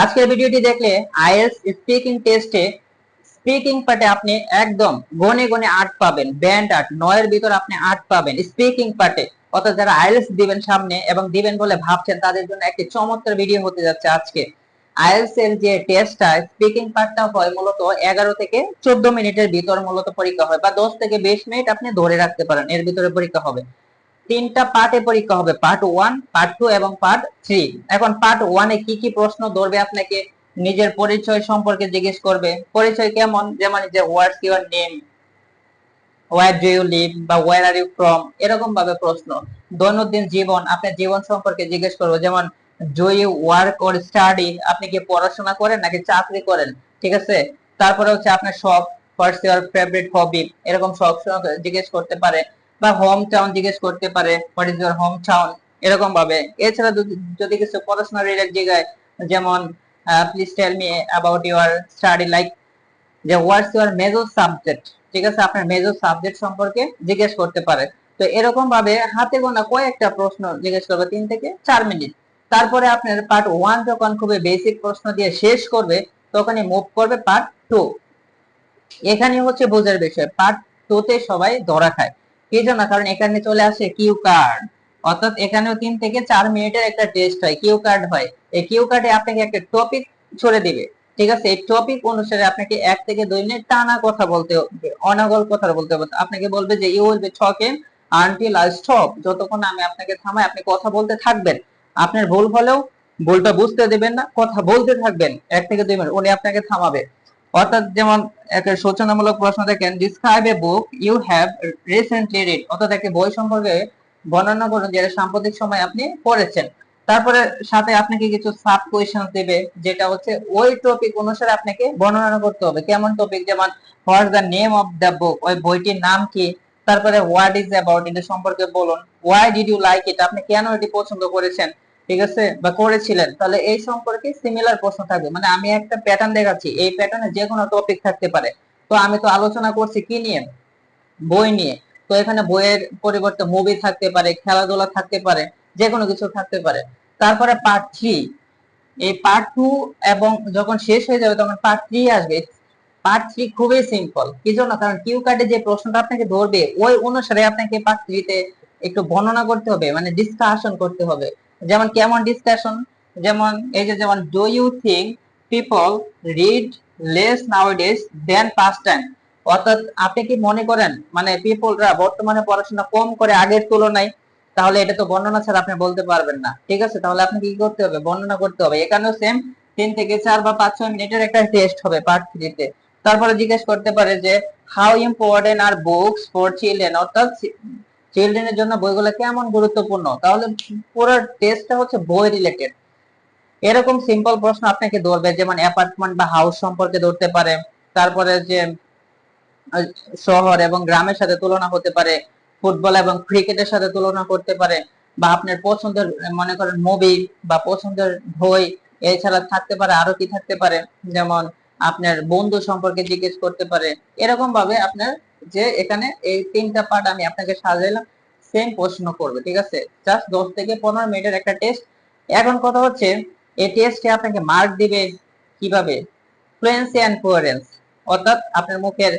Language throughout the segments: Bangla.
আজকের ভিডিওটি দেখলে আইএলস স্পিকিং টেস্টে স্পিকিং পার্টে আপনি একদম গনে গনে আট পাবেন ব্যান্ড আট, নয়ের ভিতর আপনি আট পাবেন স্পিকিং পার্টে অর্থাৎ যারা আইএলস দিবেন সামনে এবং দিবেন বলে ভাবছেন, তাদের জন্য একটি চমৎকার ভিডিও হতে যাচ্ছে আজকে। আইএলস এর যে টেস্টটা স্পিকিং পার্টটা হয় মূলত এগারো থেকে চোদ্দ মিনিটের ভিতর মূলত পরীক্ষা হয় বা দশ থেকে বিশ মিনিট আপনি ধরে রাখতে পারেন, এর ভিতরে পরীক্ষা হবে। তিনটা পার্টে পরীক্ষা হবে পার্ট ওয়ান পার্ট টু এবং পার্ট থ্রি এখন পার্ট ওয়ানে কি কি প্রশ্ন ধরবে আপনাকে? নিজের পরিচয় সম্পর্কে জিজ্ঞেস করবে। পরিচয় কেমন? যেমন যে what's your name where do you live বা ওয়ার আর ইউ ফ্রম এরকম ভাবে প্রশ্ন। দৈনন্দিন জীবন আপনার জীবন সম্পর্কে জিজ্ঞেস করব। যেমন do you work or study আপনি কি পড়াশোনা করেন নাকি চাকরি করেন? ঠিক আছে? তারপরে হচ্ছে আপনার শখ হোয়াটস ইউর ফেভারিট হবি এরকম শখ জিজ্ঞেস করতে পারে। বা হোম টাউন জিজ্ঞেস করতে পারে what is your home town এরকম ভাবে। এছাড়া যদি- কিছু পড়াশোনা রিলেটেড জায়গায়, যেমন please tell me about your study like যে হোয়াটস ইউর মেজর সাবজেক্ট ঠিক আছে, আপনার মেজর সাবজেক্ট সম্পর্কে জিজ্ঞেস করতে পারে। তো এরকম ভাবে হাতে গোনা কয়েকটা প্রশ্ন জিজ্ঞেস করবে, তিন থেকে চার মিনিট। তারপরে আপনার পার্ট ওয়ান যখন খুবই বেসিক প্রশ্ন দিয়ে শেষ করবে, তখনই মুভ করবে পার্ট টু এখানে হচ্ছে বোঝার বিষয়। পার্ট তে সবাই ধরা খায়। কি জন্য? কারণ এখানে চলে আসে কিউ কার্ড। অর্থাৎ এখানেও তিন থেকে চার মিনিটের একটা টেস্ট হয়, কিউ কার্ড হয়। এই কিউ কার্ডে আপনাকে একটা টপিক ছড়ে দিবে। ঠিক আছে? এই টপিক অনুসারে আপনাকে এক থেকে দুই মিনিট টানা কথা বলতে হবে অনগল কথা বলতে হবে। আপনাকে বলবে যে you will be talking until I stop যতক্ষণ আমি আপনাকে থামাই, আপনি কথা বলতে থাকবেন। আপনার ভুল হলেও ভুলটা বুঝতে দেবেন না, কথা বলতে থাকবেন। এক থেকে দুই মিনিট উনি আপনাকে থামাবে। অর্থাৎ যেমন একটা সূচনামূলক প্রশ্ন দেখেন describe a book you have recently read অর্থাৎ একটা বই সম্পর্কে বর্ণনা করুন যেটা সাম্প্রতিক সময় আপনি পড়েছেন। তারপরে সাথে আপনাকে কিছু সাব কোয়েশন দেবে, যেটা হচ্ছে ওই টপিক অনুসারে আপনাকে বর্ণনা করতে হবে। কেমন টপিক যেমন what the name of the book ওই বইটির নাম কি? তারপরে হোয়াট ইজ অ্যাবাউট এটা সম্পর্কে বলুন। Why did you like it আপনি কেন এটি পছন্দ করেছেন? ঠিক আছে? বা করেছিলেন। তাহলে এই সম্পর্কে সিমিলার প্রশ্ন থাকবে। মানে আমি একটা প্যাটার্ন দেখাচ্ছি। এই প্যাটার্নে যে কোনো টপিক থাকতে পারে। তো আমি তো আলোচনা করছি কি নিয়ে? বই নিয়ে। তো এখানে বইয়ের পরিবর্তে মুভি থাকতে পারে, খেলাধুলা থাকতে পারে যে কোনো কিছু থাকতে পারে। তারপরে পার্ট থ্রি এই পার্ট টু এবং যখন শেষ হয়ে যাবে তখন পার্ট থ্রি আসবে। পার্ট থ্রি খুবই সিম্পল কি জন্য? কারণ কিউ কার্ডে যে প্রশ্নটা আপনাকে ধরবে, ওই অনুসারে আপনাকে পার্ট থ্রিতে একটু বর্ণনা করতে হবে। মানে ডিসকাশন করতে হবে। যেমন কেমন ডিসকাশন যেমন এই যে যেমন do you think people read less nowadays than past time অর্থাৎ আপনি কি মনে করেন মানে পিপলরা বর্তমানে পড়াশোনা কম করে আগের তুলনায়? তাহলে এটা তো বর্ণনা ছাড়া আপনি বলতে পারবেন না। ঠিক আছে? তাহলে আপনি কি করতে হবে? বর্ণনা করতে হবে। এখানেও সেম তিন থেকে চার বা পাঁচ, ছয় মিনিটের একটা টেস্ট হবে পার্ট থ্রিতে তারপরে জিজ্ঞেস করতে পারে যে how important are books for children অর্থাৎ চিলড্রেনের জন্য বইগুলো কেমন গুরুত্বপূর্ণ? তাহলে পুরো টেস্টটা হচ্ছে বই রিলেটেড এরকম সিম্পল প্রশ্ন আপনাকে ধরবে, যেমন অ্যাপার্টমেন্ট বা হাউস সম্পর্কে ধরতে পারে, তারপরে যে শহর এবং গ্রামের সাথে তুলনা হতে পারে ফুটবল এবং ক্রিকেটের সাথে তুলনা করতে পারে, বা আপনার পছন্দের, মনে করেন মুভি বা পছন্দের বই, এছাড়া থাকতে পারে, আরও কি থাকতে পারে, যেমন আপনার বন্ধু সম্পর্কে জিজ্ঞেস করতে পারে এরকম ভাবে আপনার যে এখানে এই তিনটা পার্ট আমি আপনাকে সাজাইলাম সেম প্রশ্ন করবে, ঠিক আছে? জাস্ট দশ থেকে পনেরো মিনিটের একটা টেস্ট এখন কথা হচ্ছে, এই টেস্টে আপনাকে মার্ক দিবে কীভাবে? ফ্লুয়েন্সি অ্যান্ড কোয়ারেন্স অর্থাৎ আপনার মুখের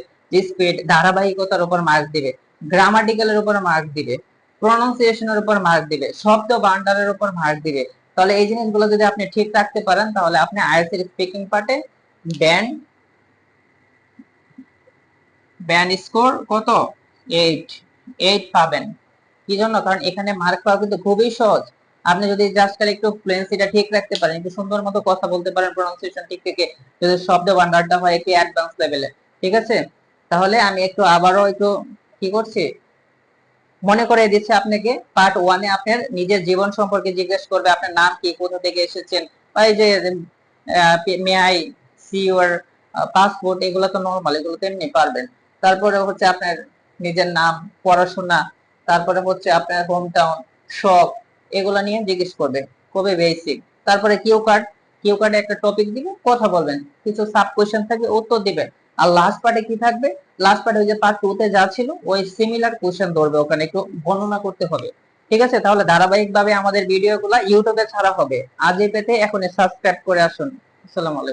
স্পিড ধারাবাহিকতার উপর মার্ক দিবে গ্রামাটিক্যালের উপর মার্ক দিবে প্রনাউন্সিয়েশনের উপর মার্ক দিবে, শব্দ ভান্ডারের উপর মার্ক দিবে। তাহলে এই জিনিসগুলো যদি আপনি ঠিক রাখতে পারেন, তাহলে আপনি আইএলটিএস স্পিকিং পার্টে ব্যান্ড ব্যান্ড স্কোর কত? এইট এইট পাবেন। কি জন্য? কারণ এখানে মার্ক পাওয়া কিন্তু খুবই সহজ। আপনি যদি জাস্ট খালি একটু ফ্লুয়েন্সিটা ঠিক রাখতে পারেন, একটু সুন্দর মতো কথা বলতে পারেন প্রনাউন্সিয়েশন ঠিক থেকে, যদি শব্দ ভান্ডারটা হয় একটু অ্যাডভান্স লেভেলে ঠিক আছে? তাহলে আমি একটু আবারও একটু কি করছি? মনে করে দিচ্ছে আপনাকে পার্ট ওয়ানে আপনার নিজের জীবন সম্পর্কে জিজ্ঞেস করবে, আপনার নাম কি, কোথা থেকে এসেছেন, বা যে may I see your passport এগুলো তো নর্মাল এগুলো তো এমনি পারবেন। তারপরে হচ্ছে আপনার নিজের নাম, পড়াশোনা, তারপরে হচ্ছে আপনার হোম টাউন শপ এগুলো নিয়ে জিজ্ঞেস করবে। খুবই বেসিক তারপরে কিউ কার্ড কিউ কার্ডে একটা টপিক দিবে, কথা বলবেন। কিছু সাব কোয়েশ্চেন থাকবে উত্তর দিবেন। আর লাস্ট পার্টে কি থাকবে? লাস্ট পার্টে ওই যে পার্ট টু তে যা ছিল, ওই সিমিলার কোয়েশ্চেন ধরবে, ওখানে একটু বর্ণনা করতে হবে। ঠিক আছে? তাহলে ধারাবাহিকভাবে আমাদের ভিডিও গুলা ইউটিউবে ছাড়া হবে। আজই পেতে এখনই সাবস্ক্রাইব করে আসুন। আসসালামু আলাইকুম।